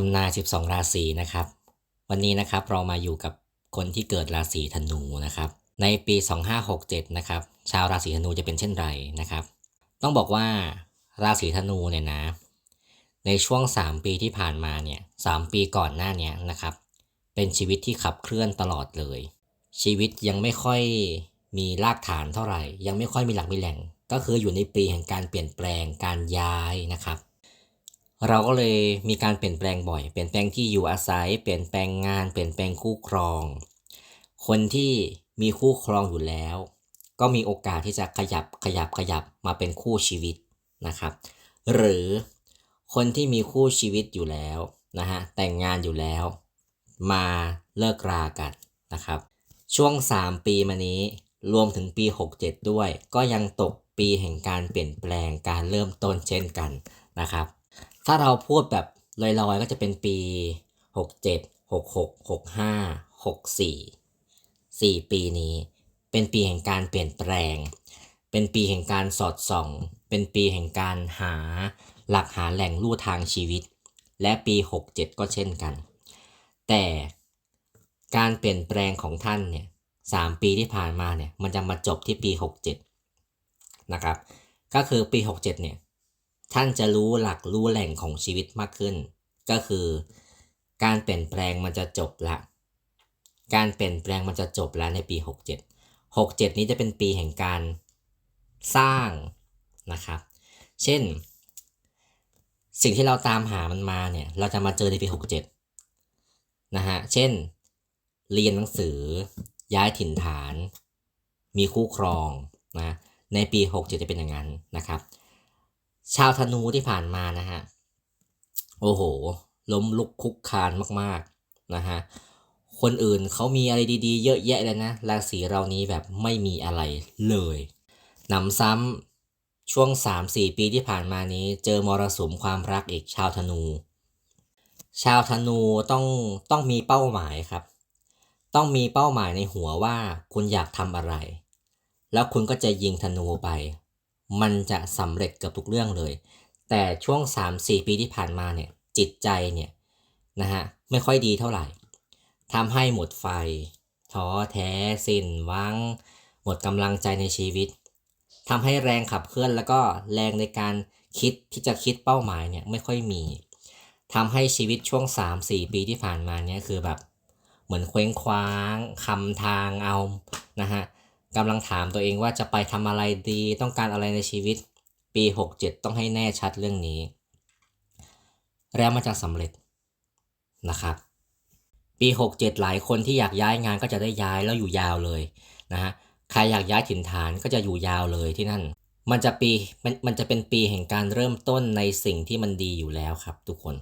ทำนา 12 ราศีนะครับ วันนี้นะครับเรามาอยู่กับคนที่เกิดราศีธนูนะครับ ในปี 2567 นะครับ ชาวราศีธนูจะเป็นเช่นไรนะครับ ต้องบอกว่าราศีธนูเนี่ยนะ ในช่วง 3 ปีที่ผ่านมาเนี่ยสปีก่อนหน้านี้นะครับ เป็นชีวิตที่ขับเคลื่อนตลอดเลย ชีวิตยังไม่ค่อยมีรากฐานเท่าไหร่ ยังไม่ค่อยมีหลักมีแหล่ง ก็คืออยู่ในปีแห่งการเปลี่ยนแปลงการย้ายนะครับ เราก็เลยมีการเปลี่ยนแปลงบ่อย เปลี่ยนแปลงที่อยู่อาศัย เปลี่ยนแปลงงาน เปลี่ยนแปลงคู่ครอง คนที่มีคู่ครองอยู่แล้ว ก็มีโอกาสที่จะขยับขยับขยับมาเป็นคู่ชีวิตนะครับ หรือคนที่มีคู่ชีวิตอยู่แล้วนะฮะแต่งงานอยู่แล้ว มาเลิกรากันนะครับ ช่วง 3 ปีมานี้รวมถึงปี 67 ด้วย ก็ยังตกปีแห่งการเปลี่ยนแปลงการเริ่มต้นเช่นกันนะครับ ถ้าเราพูดแบบลอยๆก็จะเป็นปี 67 66 65 64 4 ปีนี้ เป็นปีแห่งการเปลี่ยนแปลง เป็นปีแห่งการสอดส่อง เป็นปีแห่งการหาหลักหาแหล่งลู่ทางชีวิต และปี 67 ก็เช่นกัน แต่การเปลี่ยนแปลงของท่านเนี่ยสามปีที่ผ่านมาเนี่ยมันจะมาจบที่ปี 67 นะครับ ก็คือปี 67 เนี่ย ท่านจะรู้หลักรู้แหล่งของชีวิตมากขึ้น ก็คือ การเปลี่ยนแปลงมันจะจบละ การเปลี่ยนแปลงมันจะจบแล้วในปี 67 67 นี้จะเป็นปีแห่งการสร้างนะครับ เช่น สิ่งที่เราตามหามันมาเนี่ย เราจะมาเจอในปี 67 นะฮะ เช่น เรียนหนังสือ ย้ายถิ่นฐาน มีคู่ครองนะ ในปี 67 จะเป็นอย่างนั้นนะครับ ชาวธนูที่ผ่านมานะฮะ โอ้โห ล้มลุกคุกคานมากๆนะฮะ คนอื่นเขามีอะไรดีๆ เยอะแยะเลยนะ ราศีเรานี้แบบไม่มีอะไรเลยหนำซ้ำช่วง 3-4 ปีที่ผ่านมานี้ เจอมรสุมความรักอีกชาวธนู ชาวธนูต้องต้องมีเป้าหมายครับ ต้องมีเป้าหมายในหัวว่าคุณอยากทำอะไร แล้วคุณก็จะยิงธนูไป มันจะสำเร็จเกับทุกเรื่องเลย แต่ช่วง 3-4 ปีที่ผ่านมาเนี่ยจิตใจเนี่ยนะฮะไม่ค่อยดีเท่าไหร่ทำให้หมดไฟท้อแท้สิ้นหวัง หมดกำลังใจในชีวิตทำให้แรงขับเคลื่อนแล้วก็แรงในการคิดที่จะคิดเป้าหมายเนี่ยไม่ค่อยมีทำให้ชีวิตช่วง 3-4 ปีที่ผ่านมาเนี่ยคือแบบ เหมือนเคว้งคว้างคำทางเอานะฮะ กำลังถามตัวเองว่าจะไปทำอะไรดีต้องการอะไรในชีวิต ปี 67 ต้องให้แน่ชัดเรื่องนี้ แล้วมันจะสำเร็จนะครับปี 67 หลายคนที่อยากย้ายงานก็จะได้ย้ายแล้วอยู่ยาวเลยนะฮะใครอยากย้ายถิ่นฐานก็จะอยู่ยาวเลยที่นั่น มันจะปีมันมันจะเป็นปีแห่งการเริ่มต้นในสิ่งที่มันดีอยู่แล้วครับทุกคน